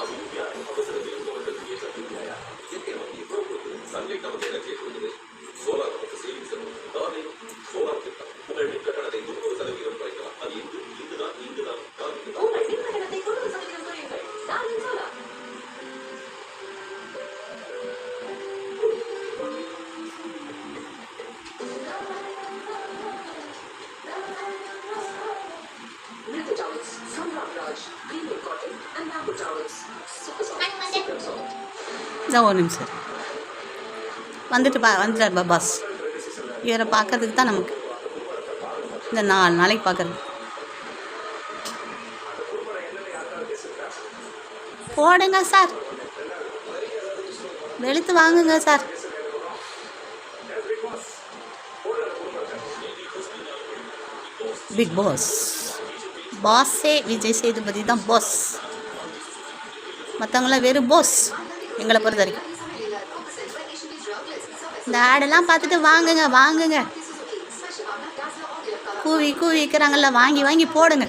सामूहिक व्यायाम और कसरत के रूप में मदद मिळू शकते व्यायाम जे केवळ निरोग होते चांगले टप्पे केले இந்த ஒரு நிமிஷம் வந்துட்டு பா வந்துட்டார் பா பாஸ் இவரை பார்க்கறதுக்கு தான் நமக்கு. இந்த நாலு நாளைக்கு பார்க்கறது போடுங்க சார் வெளுத்து வாங்குங்க சார் பிக் பாஸ் பாஸே விஜய் சேதுபதி தான் பாஸ் மற்றவங்களாம் வெறும் பாஸ் எங்களை பொறுத்த வரைக்கும். இந்த ஆடெல்லாம் பார்த்துட்டு வாங்குங்க வாங்குங்க. கூவி கூவி விற்கிறாங்கல்ல வாங்கி வாங்கி போடுங்க.